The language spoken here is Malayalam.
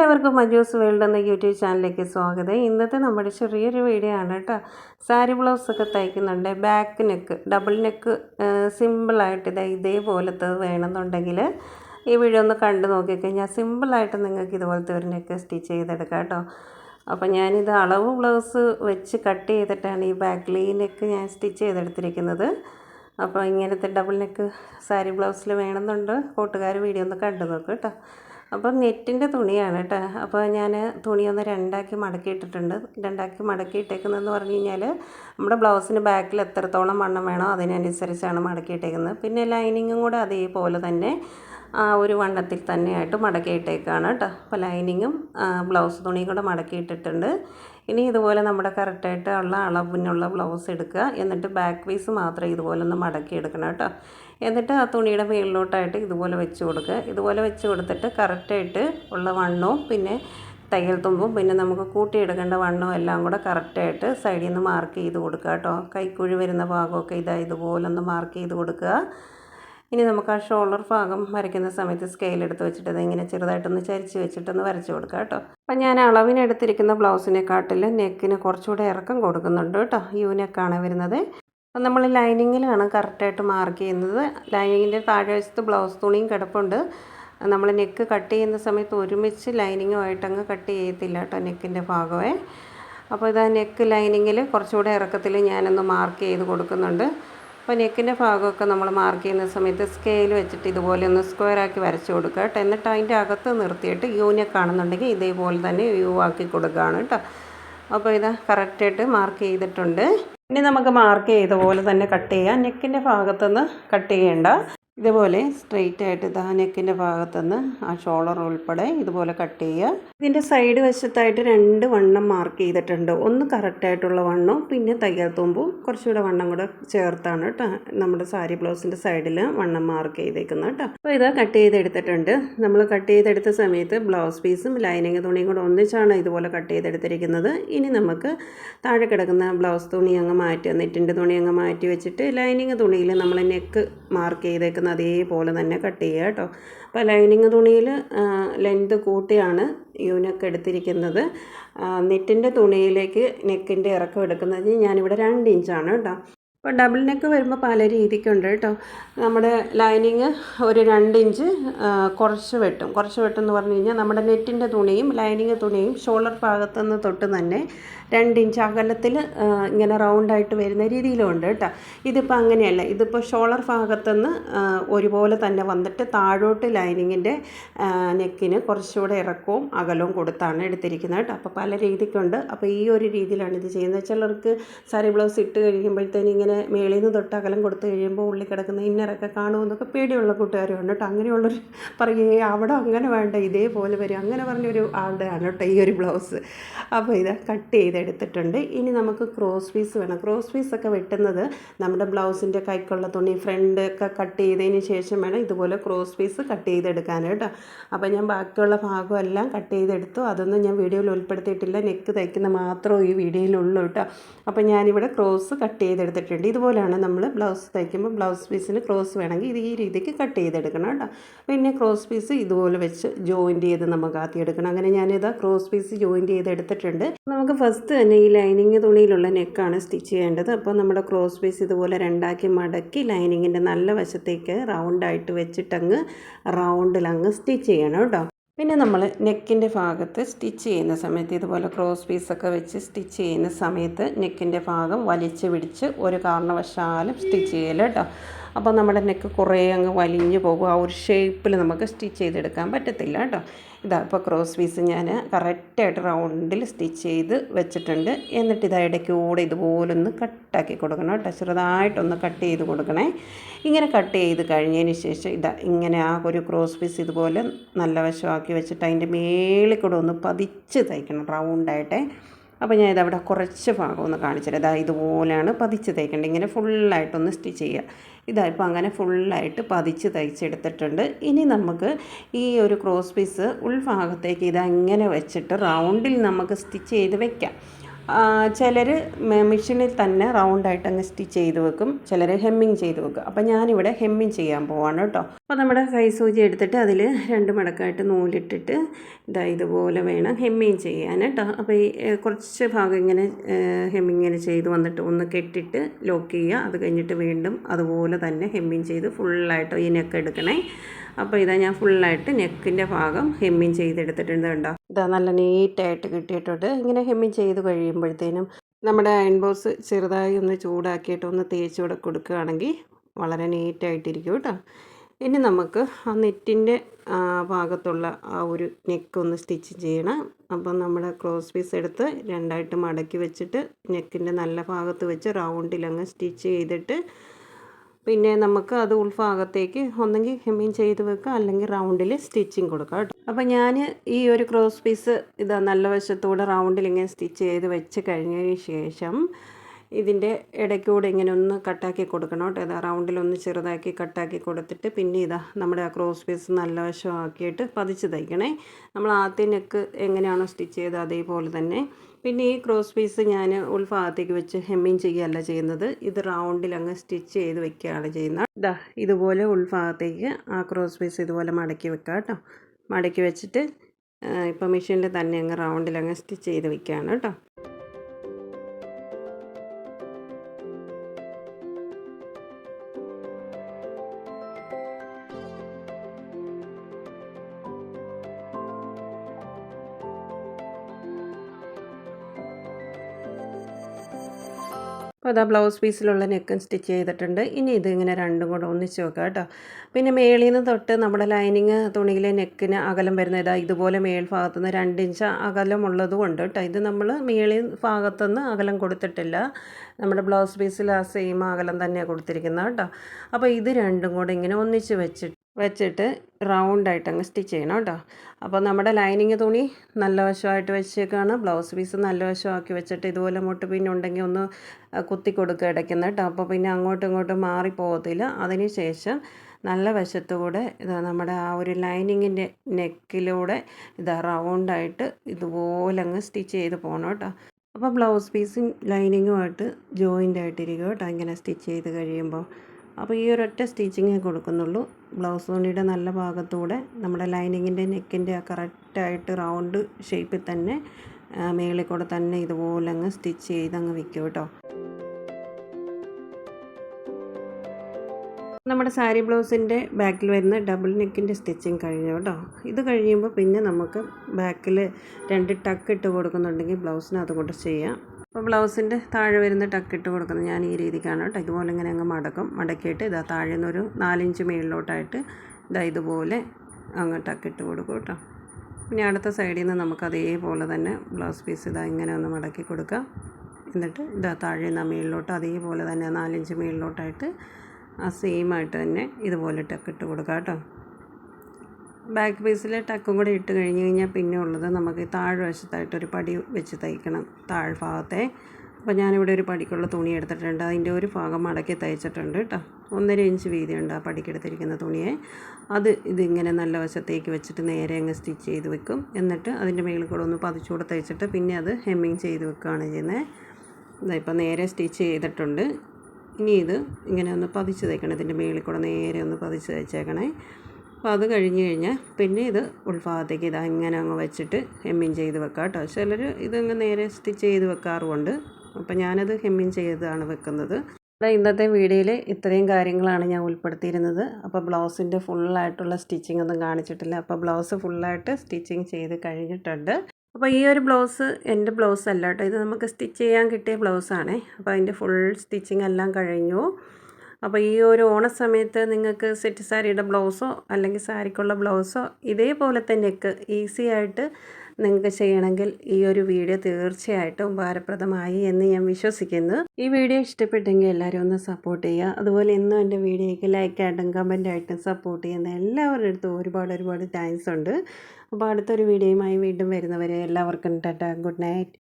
എല്ലാവർക്കും മജൂസ് വേൾഡ് എന്ന യൂട്യൂബ് ചാനലിലേക്ക് സ്വാഗതം. ഇന്നത്തെ നമ്മുടെ ചെറിയൊരു വീഡിയോ ആണ് കേട്ടോ. സാരി ബ്ലൗസൊക്കെ തയ്ക്കുന്നുണ്ട്. ബാക്ക് നെക്ക് ഡബിൾ നെക്ക് സിമ്പിളായിട്ട് ഇതാ ഇതേപോലത്തെ വേണമെന്നുണ്ടെങ്കിൽ ഈ വീഡിയോ ഒന്ന് കണ്ടു നോക്കിക്കഴിഞ്ഞാൽ സിമ്പിളായിട്ട് നിങ്ങൾക്ക് ഇതുപോലത്തെ ഒരു നെക്ക് സ്റ്റിച്ച് ചെയ്തെടുക്കാം കേട്ടോ. അപ്പോൾ ഞാനിത് അളവ് ബ്ലൗസ് വെച്ച് കട്ട് ചെയ്തിട്ടാണ് ഈ ബാക്കിൽ ഈ നെക്ക് ഞാൻ സ്റ്റിച്ച് ചെയ്തെടുത്തിരിക്കുന്നത്. അപ്പോൾ ഇങ്ങനത്തെ ഡബിൾ നെക്ക് സാരി ബ്ലൗസിൽ വേണമെന്നുണ്ട്. കൂട്ടുകാർ വീഡിയോ ഒന്ന് കണ്ടു നോക്കും കേട്ടോ. അപ്പം നെറ്റിന്റെ തുണിയാണ് കേട്ടോ. അപ്പോൾ ഞാൻ തുണിയൊന്ന് രണ്ടാക്കി മടക്കിയിട്ടിട്ടുണ്ട്. രണ്ടാക്കി മടക്കിയിട്ടേക്കുന്നതെന്ന് പറഞ്ഞു കഴിഞ്ഞാൽ നമ്മുടെ ബ്ലൗസിന് ബാക്കിൽ എത്രത്തോളം വണ്ണം വേണോ അതിനനുസരിച്ചാണ് മടക്കിയിട്ടേക്കുന്നത്. പിന്നെ ലൈനിങ്ങും കൂടെ അതേപോലെ തന്നെ ആ ഒരു വണ്ണത്തിൽ തന്നെയായിട്ട് മടക്കിയിട്ടേക്കാണ് കേട്ടോ. അപ്പോൾ ലൈനിങ്ങും ബ്ലൗസ് തുണിയും കൂടെ മടക്കിയിട്ടിട്ടുണ്ട്. ഇനി ഇതുപോലെ നമ്മുടെ കറക്റ്റായിട്ട് ഉള്ള അളവിനുള്ള ബ്ലൗസ് എടുക്കുക. എന്നിട്ട് ബാക്ക് പീസ് മാത്രം ഇതുപോലെ ഒന്ന് മടക്കി എടുക്കണം കേട്ടോ. എന്നിട്ട് ആ തുണിയുടെ മേളിലോട്ടായിട്ട് ഇതുപോലെ വെച്ച് കൊടുക്കുക. ഇതുപോലെ വെച്ച് കൊടുത്തിട്ട് കറക്റ്റായിട്ട് ഉള്ള വണ്ണവും പിന്നെ തയ്യൽ തുമ്പും പിന്നെ നമുക്ക് കൂട്ടിയെടുക്കേണ്ട വണ്ണവും എല്ലാം കൂടെ കറക്റ്റായിട്ട് സൈഡിൽ നിന്ന് മാർക്ക് ചെയ്ത് കൊടുക്കുക കേട്ടോ. കൈക്കുഴി വരുന്ന ഭാഗമൊക്കെ ഇതാ ഇതുപോലെ ഒന്ന് മാർക്ക് ചെയ്ത് കൊടുക്കുക. ഇനി നമുക്ക് ആ ഷോൾഡർ ഭാഗം വരയ്ക്കുന്ന സമയത്ത് സ്കെയിൽ എടുത്ത് വെച്ചിട്ട് ഇങ്ങനെ ചെറുതായിട്ടൊന്ന് ചരിച്ച് വെച്ചിട്ടൊന്ന് വരച്ച് കൊടുക്കുക കേട്ടോ. അപ്പം ഞാൻ അളവിനെടുത്തിരിക്കുന്ന ബ്ലൗസിനെക്കാട്ടിൽ നെക്കിന് കുറച്ചുകൂടെ ഇറക്കം കൊടുക്കുന്നുണ്ട് കേട്ടോ യു നെക്കാണ് വരുന്നത്. അപ്പം നമ്മൾ ലൈനിങ്ങിലാണ് കറക്റ്റായിട്ട് മാർക്ക് ചെയ്യുന്നത്. ലൈനിങ്ങിന്റെ താഴെവശത്ത് ബ്ലൗസ് തുണിയും കിടപ്പുണ്ട്. നമ്മൾ നെക്ക് കട്ട് ചെയ്യുന്ന സമയത്ത് ഒരുമിച്ച് ലൈനിങ്ങുമായിട്ടങ്ങ് കട്ട് ചെയ്യത്തില്ല കേട്ടോ നെക്കിന്റെ ഭാഗമേ. അപ്പോൾ ഇതാ നെക്ക് ലൈനിങ്ങിൽ കുറച്ചുകൂടെ ഇറക്കത്തിൽ ഞാനൊന്ന് മാർക്ക് ചെയ്ത് കൊടുക്കുന്നുണ്ട്. അപ്പോൾ നെക്കിന്റെ ഭാഗമൊക്കെ നമ്മൾ മാർക്ക് ചെയ്യുന്ന സമയത്ത് സ്കെയിൽ വെച്ചിട്ട് ഇതുപോലെ ഒന്ന് സ്ക്വയർ ആക്കി വരച്ചു കൊടുക്കുക കേട്ടോ. എന്നിട്ട് അതിന്റെ അകത്ത് നിർത്തിയിട്ട് യൂനെ കാണുന്നുണ്ടെങ്കിൽ ഇതേപോലെ തന്നെ യു ആക്കി കൊടുക്കുകയാണ് കേട്ടോ. അപ്പോൾ ഇത് കറക്റ്റായിട്ട് മാർക്ക് ചെയ്തിട്ടുണ്ട്. ഇനി നമുക്ക് മാർക്ക് ചെയ്ത പോലെ തന്നെ കട്ട് ചെയ്യാം. നെക്കിന്റെ ഭാഗത്തുനിന്ന് കട്ട് ചെയ്യേണ്ട. ഇതുപോലെ സ്ട്രെയിറ്റ് ആയിട്ട് ഇതാ നെക്കിന്റെ ഭാഗത്തുനിന്ന് ആ ഷോളർ ഉൾപ്പെടെ ഇതുപോലെ കട്ട് ചെയ്യുക. ഇതിന്റെ സൈഡ് വശത്തായിട്ട് രണ്ട് വണ്ണം മാർക്ക് ചെയ്തിട്ടുണ്ട്. ഒന്ന് കറക്റ്റായിട്ടുള്ള വണ്ണവും പിന്നെ തയ്യൽ തുമ്പും കുറച്ചുകൂടെ വണ്ണം കൂടെ ചേർത്താണ് കേട്ടോ നമ്മുടെ സാരി ബ്ലൗസിന്റെ സൈഡിൽ വണ്ണം മാർക്ക് ചെയ്തേക്കുന്നത് കേട്ടോ അപ്പോൾ ഇത് കട്ട് ചെയ്തെടുത്തിട്ടുണ്ട്. നമ്മൾ കട്ട് ചെയ്തെടുത്ത സമയത്ത് ബ്ലൗസ് പീസും ലൈനിങ് തുണിയും കൂടെ ഒന്നിച്ചാണ് ഇതുപോലെ കട്ട് ചെയ്തെടുത്തിരിക്കുന്നത്. ഇനി നമുക്ക് താഴെ കിടക്കുന്ന ബ്ലൗസ് തുണി അങ്ങ് മാറ്റി നെറ്റിന്റെ തുണി അങ്ങ് മാറ്റി വെച്ചിട്ട് ലൈനിങ് തുണിയിൽ നമ്മൾ നെക്ക് മാർക്ക് ചെയ്തേക്കുന്ന അതേപോലെ തന്നെ കട്ട് ചെയ്യുക കേട്ടോ. അപ്പോൾ ലൈനിങ് തുണിയിൽ ലെങ്ത് കൂട്ടിയാണ് യൂനക്ക് എടുത്തിരിക്കുന്നത്. നെറ്റിന്റെ തുണിയിലേക്ക് നെക്കിന്റെ ഇറക്കം എടുക്കുന്നത്. ഞാനിവിടെ രണ്ട് ഇഞ്ചാണ് കേട്ടോ. അപ്പോൾ ഡബിൾ നെക്ക് വരുമ്പോൾ പല രീതിക്കുണ്ട് കേട്ടോ. നമ്മുടെ ലൈനിങ് ഒരു രണ്ട് ഇഞ്ച് കുറച്ച് വെട്ടും. കുറച്ച് വെട്ടും എന്ന് പറഞ്ഞു കഴിഞ്ഞാൽ നമ്മുടെ നെറ്റിന്റെ തുണിയും ലൈനിങ് തുണിയും ഷോൾഡർ ഭാഗത്തുനിന്ന് തൊട്ട് തന്നെ രണ്ട് ഇഞ്ച് അകലത്തിൽ ഇങ്ങനെ റൗണ്ടായിട്ട് വരുന്ന രീതിയിലുണ്ട് കേട്ടോ. ഇതിപ്പോൾ അങ്ങനെയല്ല. ഇതിപ്പോൾ ഷോളർ ഭാഗത്തുനിന്ന് ഒരുപോലെ തന്നെ വന്നിട്ട് താഴോട്ട് ലൈനിങ്ങിന്റെ നെക്കിന് കുറച്ചുകൂടെ ഇറക്കവും അകലവും കൊടുത്താണ് എടുത്തിരിക്കുന്നത് കേട്ടോ. അപ്പോൾ പല രീതിക്കുണ്ട്. അപ്പോൾ ഈ ഒരു രീതിയിലാണ് ഇത് ചെയ്യുന്നത്. ചിലർക്ക് സാരി ബ്ലൗസ് ഇട്ട് കഴിയുമ്പോഴത്തേനും ഇങ്ങനെ മേളിൽ നിന്ന് തൊട്ട് അകലം കൊടുത്തു കഴിയുമ്പോൾ ഉള്ളിൽ കിടക്കുന്ന ഇന്നറൊക്കെ കാണുമെന്നൊക്കെ പേടിയുള്ള കൂട്ടുകാരുണ്ട് കേട്ടോ. അങ്ങനെയുള്ളൊരു പറയുകയെ അവിടെ അങ്ങനെ വേണ്ട ഇതേപോലെ വരും. അങ്ങനെ പറഞ്ഞൊരു ആളുടെയാണ് കേട്ടോ ഈ ഒരു ബ്ലൗസ്. അപ്പോൾ ഇത് കട്ട് ചെയ്ത് എടുത്തിട്ടുണ്ട് ഇനി നമുക്ക് ക്രോസ് പീസ് വേണം. ക്രോസ് പീസൊക്കെ വെട്ടുന്നത് നമ്മുടെ ബ്ലൗസിന്റെ കൈക്കുള്ള തുണി ഫ്രണ്ട് ഒക്കെ കട്ട് ചെയ്തതിന് ശേഷം വേണം ഇതുപോലെ ക്രോസ് പീസ് കട്ട് ചെയ്തെടുക്കാൻ കേട്ടോ. അപ്പോൾ ഞാൻ ബാക്കിയുള്ള ഭാഗമെല്ലാം കട്ട് ചെയ്തെടുത്തു. അതൊന്നും ഞാൻ വീഡിയോയിൽ ഉൾപ്പെടുത്തിയിട്ടില്ല. നെക്ക് തയ്ക്കുന്ന മാത്രമേ ഈ വീഡിയോയിലുള്ളൂ കേട്ടോ. അപ്പോൾ ഞാനിവിടെ ക്രോസ് കട്ട് ചെയ്തെടുത്തിട്ടുണ്ട്. ഇതുപോലെയാണ് നമ്മൾ ബ്ലൗസ് തയ്ക്കുമ്പോൾ ബ്ലൗസ് പീസിന് ക്രോസ് വേണമെങ്കിൽ ഇത് ഈ രീതിക്ക് കട്ട് ചെയ്തെടുക്കണം കേട്ടോ. പിന്നെ ക്രോസ് പീസ് ഇതുപോലെ വെച്ച് ജോയിന്റ് ചെയ്ത് നമുക്ക് ആദ്യം എടുക്കണം. അങ്ങനെ ഞാനിത് ക്രോസ് പീസ് ജോയിന്റ് ചെയ്ത് എടുത്തിട്ടുണ്ട് നമുക്ക് ഫസ്റ്റ് തന്നെ ഈ ലൈനിങ് തുണിയിലുള്ള നെക്കാണ് സ്റ്റിച്ച് ചെയ്യേണ്ടത്. അപ്പോൾ നമ്മുടെ ക്രോസ് പീസ് ഇതുപോലെ രണ്ടാക്കി മടക്കി ലൈനിങ്ങിന്റെ നല്ല വശത്തേക്ക് റൗണ്ടായിട്ട് വെച്ചിട്ടങ്ങ് റൗണ്ടിലങ്ങ് സ്റ്റിച്ച് ചെയ്യണം കേട്ടോ. പിന്നെ നമ്മൾ നെക്കിന്റെ ഭാഗത്ത് സ്റ്റിച്ച് ചെയ്യുന്ന സമയത്ത് ഇതുപോലെ ക്രോസ് പീസൊക്കെ വെച്ച് സ്റ്റിച്ച് ചെയ്യുന്ന സമയത്ത് നെക്കിന്റെ ഭാഗം വലിച്ച് പിടിച്ച് ഒരു കാരണവശാലും സ്റ്റിച്ച് ചെയ്യൽ കേട്ടോ. അപ്പോൾ നമ്മുടെ നെക്ക് കുറേ അങ്ങ് വലിഞ്ഞു പോകും. ആ ഒരു ഷേപ്പിൽ നമുക്ക് സ്റ്റിച്ച് ചെയ്തെടുക്കാൻ പറ്റത്തില്ല കേട്ടോ. ഇതാ ഇപ്പോൾ ക്രോസ് പീസ് ഞാൻ കറക്റ്റായിട്ട് റൗണ്ടിൽ സ്റ്റിച്ച് ചെയ്ത് വെച്ചിട്ടുണ്ട്. എന്നിട്ട് ഇതാ ഇടയ്ക്ക് ഇതുപോലെ ഒന്ന് കട്ടാക്കി കൊടുക്കണം കേട്ടോ. ചെറുതായിട്ടൊന്ന് കട്ട് ചെയ്ത് കൊടുക്കണേ. ഇങ്ങനെ കട്ട് ചെയ്ത് കഴിഞ്ഞതിന് ശേഷം ഇതാ ഇങ്ങനെ ആ ഒരു ക്രോസ് പീസ് ഇതുപോലെ നല്ല വശമാക്കി വെച്ചിട്ട് അതിന്റെ മേളിൽ കൂടെ ഒന്ന് പതിച്ച് തയ്ക്കണം റൗണ്ടായിട്ടേ. അപ്പോൾ ഞാൻ ഇതവിടെ കുറച്ച് ഭാഗം ഒന്ന് കാണിച്ചിട്ട് ഇതാ ഇതുപോലെയാണ് പതിച്ച് തയ്ക്കേണ്ടത് ഇങ്ങനെ ഫുള്ളായിട്ടൊന്ന് സ്റ്റിച്ച് ചെയ്യുക. ഇതാ ഇപ്പോൾ അങ്ങനെ ഫുള്ളായിട്ട് പതിച്ച് തയ്ച്ചെടുത്തിട്ടുണ്ട് ഇനി നമുക്ക് ഈ ഒരു ക്രോസ് പീസ് ഉൾഭാഗത്തേക്ക് ഇതങ്ങനെ വെച്ചിട്ട് റൗണ്ടിൽ നമുക്ക് സ്റ്റിച്ച് ചെയ്ത് വെക്കാം. ചിലർ മെഷീനിൽ തന്നെ റൗണ്ടായിട്ട് അങ്ങ് സ്റ്റിച്ച് ചെയ്ത് വെക്കും. ചിലർ ഹെമ്മിങ് ചെയ്ത് വെക്കും. അപ്പോൾ ഞാനിവിടെ ഹെമ്മിങ് ചെയ്യാൻ പോവാണ് കേട്ടോ. അപ്പോൾ നമ്മുടെ കൈ സൂചി എടുത്തിട്ട് അതിൽ രണ്ട് മടക്കായിട്ട് നൂലിട്ടിട്ട് ഇതാ ഇതുപോലെ വേണം ഹെമ്മിങ് ചെയ്യാൻ കേട്ടോ. അപ്പോൾ ഈ കുറച്ച് ഭാഗം ഇങ്ങനെ ഹെമ്മിങ്ങനെ ചെയ്ത് വന്നിട്ട് ഒന്ന് കെട്ടിട്ട് ലോക്ക് ചെയ്യുക. അത് കഴിഞ്ഞിട്ട് വീണ്ടും അതുപോലെ തന്നെ ഹെമ്മിങ് ചെയ്ത് ഫുള്ളായിട്ട് ഈ എടുക്കണേ. അപ്പോൾ ഇതാ ഞാൻ ഫുള്ളായിട്ട് നെക്കിന്റെ ഭാഗം ഹെമ്മിങ് ചെയ്തെടുത്തിട്ടുണ്ട് കണ്ടോ? ഇതാ നല്ല നീറ്റായിട്ട് കിട്ടിയിട്ടുണ്ട്. ഇങ്ങനെ ഹെമ്മിങ് ചെയ്ത് കഴിയുമ്പോഴത്തേനും നമ്മുടെ അയൺ ബോസ് ചെറുതായി ഒന്ന് ചൂടാക്കിയിട്ട് ഒന്ന് തേച്ച് കൂടെ കൊടുക്കുകയാണെങ്കിൽ വളരെ നീറ്റായിട്ടിരിക്കും കേട്ടോ. ഇനി നമുക്ക് ആ നെറ്റിന്റെ ഭാഗത്തുള്ള ആ ഒരു നെക്ക് ഒന്ന് സ്റ്റിച്ച് ചെയ്യണം. അപ്പം നമ്മൾ ക്ലോസ് പീസ് എടുത്ത് രണ്ടായിട്ട് മടക്കി വെച്ചിട്ട് നെക്കിന്റെ നല്ല ഭാഗത്ത് വെച്ച് റൗണ്ടിലങ്ങ് സ്റ്റിച്ച് ചെയ്തിട്ട് പിന്നെ നമുക്ക് അത് ഉൾഭാഗത്തേക്ക് ഒന്നെങ്കിൽ ഹെമ്മിങ് ചെയ്ത് വെക്കുക അല്ലെങ്കിൽ റൗണ്ടിൽ സ്റ്റിച്ചിങ് കൊടുക്കുക കേട്ടോ. അപ്പോൾ ഞാൻ ഈ ഒരു ക്രോസ് പീസ് ഇതാ നല്ല വശത്തൂടെ റൗണ്ടിൽ ഇങ്ങനെ സ്റ്റിച്ച് ചെയ്ത് വെച്ച് കഴിഞ്ഞതിന് ശേഷം ഇതിന്റെ ഇടയ്ക്കൂടെ ഇങ്ങനെ ഒന്ന് കട്ടാക്കി കൊടുക്കണം കേട്ടോ. ഇതാ റൗണ്ടിലൊന്ന് ചെറുതാക്കി കട്ടാക്കി കൊടുത്തിട്ട് പിന്നെ ഇതാ നമ്മുടെ ആ ക്രോസ് പീസ് നല്ല വശമാക്കിയിട്ട് പതിച്ച് തയ്ക്കണേ. നമ്മൾ ആദ്യം നെക്ക് എങ്ങനെയാണോ സ്റ്റിച്ച് ചെയ്തത് അതേപോലെ തന്നെ. പിന്നെ ഈ ക്രോസ് പീസ് ഞാൻ ഉൾഭാഗത്തേക്ക് വെച്ച് ഹെമ്മിങ് ചെയ്യുകയല്ല ചെയ്യുന്നത്. ഇത് റൗണ്ടിൽ അങ്ങ് സ്റ്റിച്ച് ചെയ്ത് വെക്കുകയാണ് ചെയ്യുന്നത്. ഇതാ ഇതുപോലെ ഉൾഭാഗത്തേക്ക് ആ ക്രോസ് പീസ് ഇതുപോലെ മടക്കി വെക്കുക കേട്ടോ. മടക്കി വെച്ചിട്ട് ഇപ്പോൾ മെഷീനിൽ തന്നെ അങ്ങ് റൗണ്ടിൽ അങ്ങ് സ്റ്റിച്ച് ചെയ്ത് വെക്കുകയാണ് കേട്ടോ. അപ്പോൾ അതാ ബ്ലൗസ് പീസിലുള്ള നെക്കും സ്റ്റിച്ച് ചെയ്തിട്ടുണ്ട്. ഇനി ഇതിങ്ങനെ രണ്ടും കൂടെ ഒന്നിച്ച് വെക്കുക കേട്ടോ. പിന്നെ മേളിൽ നിന്ന് തൊട്ട് നമ്മുടെ ലൈനിങ് തുണിയിലെ നെക്കിന് അകലം വരുന്ന ഇതാ ഇതുപോലെ മേൽ ഭാഗത്തുനിന്ന് രണ്ട് ഇഞ്ച് അകലമുള്ളത് കൊണ്ട് കേട്ടോ. ഇത് നമ്മൾ മേളിൽ ഭാഗത്തുനിന്ന് അകലം കൊടുത്തിട്ടില്ല. നമ്മുടെ ബ്ലൗസ് പീസിൽ ആ സെയിം അകലം തന്നെയാണ് കൊടുത്തിരിക്കുന്നത് കേട്ടോ. അപ്പോൾ ഇത് രണ്ടും കൂടെ ഇങ്ങനെ ഒന്നിച്ച് വെച്ചിട്ട് വെച്ചിട്ട് റൗണ്ടായിട്ട് അങ്ങ് സ്റ്റിച്ച് ചെയ്യണം കേട്ടോ. അപ്പോൾ നമ്മുടെ ലൈനിങ് തുണി നല്ല വശമായിട്ട് വെച്ചേക്കാണ്. ബ്ലൗസ് പീസ് നല്ല വശമാക്കി വെച്ചിട്ട് ഇതുപോലെ മുട്ട് പിന്നെ ഉണ്ടെങ്കിൽ ഒന്ന് കുത്തി കൊടുക്കുക ഇടയ്ക്കുന്ന കേട്ടോ. അപ്പോൾ പിന്നെ അങ്ങോട്ടും ഇങ്ങോട്ടും മാറിപ്പോകത്തില്ല അതിന് ശേഷം നല്ല വശത്തുകൂടെ ഇതാ നമ്മുടെ ആ ഒരു ലൈനിങ്ങിന്റെ നെക്കിലൂടെ ഇതാ റൗണ്ടായിട്ട് ഇതുപോലെ അങ്ങ് സ്റ്റിച്ച് ചെയ്ത് പോകണം കേട്ടോ. അപ്പോൾ ബ്ലൗസ് പീസും ലൈനിങ്ങുമായിട്ട് ജോയിന്റ് ആയിട്ടിരിക്കും കേട്ടോ. ഇങ്ങനെ സ്റ്റിച്ച് ചെയ്ത് കഴിയുമ്പോൾ. അപ്പോൾ ഈ ഒരൊറ്റ സ്റ്റിച്ചിങ്ങേ കൊടുക്കുന്നുള്ളൂ. ബ്ലൗസ് തുണിയുടെ നല്ല ഭാഗത്തൂടെ നമ്മുടെ ലൈനിങ്ങിന്റെ നെക്കിന്റെ കറക്റ്റായിട്ട് റൗണ്ട് ഷേപ്പിൽ തന്നെ മേളിൽ കൂടെ തന്നെ ഇതുപോലെ അങ്ങ് സ്റ്റിച്ച് ചെയ്ത് അങ്ങ് വെക്കും കേട്ടോ. നമ്മുടെ സാരി ബ്ലൗസിന്റെ ബാക്കിൽ വരുന്ന ഡബിൾ നെക്കിന്റെ സ്റ്റിച്ചിങ് കഴിഞ്ഞു കേട്ടോ. ഇത് കഴിയുമ്പോൾ പിന്നെ നമുക്ക് ബാക്കിൽ രണ്ട് ടക്ക് ഇട്ട് കൊടുക്കുന്നുണ്ടെങ്കിൽ ബ്ലൗസിന് അതുകൊണ്ട് ചെയ്യാം. അപ്പോൾ ബ്ലൗസിന്റെ താഴെ വരുന്ന ടക്ക് ഇട്ട് കൊടുക്കുന്നത് ഞാൻ ഈ രീതിക്കാണ് കേട്ടോ. ഇതുപോലെ ഇങ്ങനെ അങ്ങ് മടക്കും. മടക്കിയിട്ട് ഇതാ താഴെ നിന്നൊരു നാലിഞ്ച് മേളിലോട്ടായിട്ട് ഇതാ ഇതുപോലെ അങ്ങ് ടക്കിട്ട് കൊടുക്കും കേട്ടോ. പിന്നെ അടുത്ത സൈഡിൽ നിന്ന് നമുക്ക് അതേപോലെ തന്നെ ബ്ലൗസ് പീസ് ഇതാ ഇങ്ങനെ ഒന്ന് മടക്കി കൊടുക്കാം. എന്നിട്ട് ഇതാ താഴെ നിന്ന് മേളിലോട്ട് അതേപോലെ തന്നെ നാലിഞ്ച് മേളിലോട്ടായിട്ട് ആ സെയിം ആയിട്ട് തന്നെ ഇതുപോലെ ടക്കിട്ട് കൊടുക്കാം കേട്ടോ. ബാക്ക് പീസിൽ ടക്കും കൂടി ഇട്ട് കഴിഞ്ഞ് കഴിഞ്ഞാൽ പിന്നെ ഉള്ളത് നമുക്ക് താഴെ വശത്തായിട്ടൊരു പടി വെച്ച് തയ്ക്കണം താഴ്ഭാഗത്തെ അപ്പോൾ ഞാനിവിടെ ഒരു പടിക്കുള്ള തുണി എടുത്തിട്ടുണ്ട്. അതിന്റെ ഒരു ഭാഗം മടക്കി തയ്ച്ചിട്ടുണ്ട് കേട്ടോ ഒന്നര ഇഞ്ച് വീതിയുണ്ട് ആ പടിക്കെടുത്തിരിക്കുന്ന തുണിയെ. അത് ഇതിങ്ങനെ നല്ല വശത്തേക്ക് വെച്ചിട്ട് നേരെ അങ്ങ് സ്റ്റിച്ച് ചെയ്ത് വെക്കും. എന്നിട്ട് അതിന്റെ മേളിൽ കൂടെ ഒന്ന് പതിച്ചുകൂടെ തയ്ച്ചിട്ട് പിന്നെ അത് ഹെമ്മിങ് ചെയ്ത് വെക്കുകയാണ് ചെയ്യുന്നത് ഇതാ ഇപ്പോൾ നേരെ സ്റ്റിച്ച് ചെയ്തിട്ടുണ്ട്. ഇനി ഇത് ഇങ്ങനെ ഒന്ന് പതിച്ച് തയ്ക്കണം. ഇതിന്റെ മേളിൽ കൂടെ നേരെ ഒന്ന് പതിച്ച് തയ്ച്ചേക്കണേ. അപ്പോൾ അത് കഴിഞ്ഞ് കഴിഞ്ഞാൽ പിന്നെ ഇത് ഉൾഭാഗത്തേക്ക് ഇത് ഇങ്ങനെ അങ്ങ് വെച്ചിട്ട് ഹെമ്മിങ് ചെയ്ത് വെക്കാം കേട്ടോ. ചിലർ ഇതങ്ങ് നേരെ സ്റ്റിച്ച് ചെയ്ത് വെക്കാറുമുണ്ട്. അപ്പോൾ ഞാനത് ഹെമ്മിങ് ചെയ്താണ് വെക്കുന്നത്. അപ്പോൾ ഇന്നത്തെ വീഡിയോയിൽ ഇത്രയും കാര്യങ്ങളാണ് ഞാൻ ഉൾപ്പെടുത്തിയിരുന്നത്. അപ്പോൾ ബ്ലൗസിന്റെ ഫുള്ളായിട്ടുള്ള സ്റ്റിച്ചിങ് ഒന്നും കാണിച്ചിട്ടില്ല. അപ്പോൾ ബ്ലൗസ് ഫുള്ളായിട്ട് സ്റ്റിച്ചിങ് ചെയ്ത് കഴിഞ്ഞിട്ടുണ്ട്. അപ്പോൾ ഈ ഒരു ബ്ലൗസ് എന്റെ ബ്ലൗസ് അല്ല കേട്ടോ. ഇത് നമുക്ക് സ്റ്റിച്ച് ചെയ്യാൻ കിട്ടിയ ബ്ലൗസാണേ. അപ്പോൾ അതിന്റെ ഫുൾ സ്റ്റിച്ചിങ് എല്ലാം കഴിഞ്ഞു. അപ്പോൾ ഈ ഒരു ഓണസമയത്ത് നിങ്ങൾക്ക് സെറ്റ് സാരിയുടെ ബ്ലൗസോ അല്ലെങ്കിൽ സാരിക്കുള്ള ബ്ലൗസോ ഇതേപോലെ നെക്ക് ഈസി ആയിട്ട് നിങ്ങൾക്ക് ചെയ്യണമെങ്കിൽ ഈ ഒരു വീഡിയോ തീർച്ചയായിട്ടും ഉപകാരപ്രദമായി എന്ന് ഞാൻ വിശ്വസിക്കുന്നു. ഈ വീഡിയോ ഇഷ്ടപ്പെട്ടെങ്കിൽ എല്ലാവരും ഒന്ന് സപ്പോർട്ട് ചെയ്യുക. അതുപോലെ ഇന്നും എന്റെ വീഡിയോയ്ക്ക് ലൈക്കായിട്ടും കമന്റായിട്ടും സപ്പോർട്ട് ചെയ്യുന്ന എല്ലാവരുടെ അടുത്തും ഒരുപാട് ഒരുപാട് താങ്ക്സ് ഉണ്ട്. അപ്പോൾ അടുത്തൊരു വീഡിയോയുമായി വീണ്ടും വരുന്നവരെ എല്ലാവർക്കും ടാറ്റ ഗുഡ് നൈറ്റ്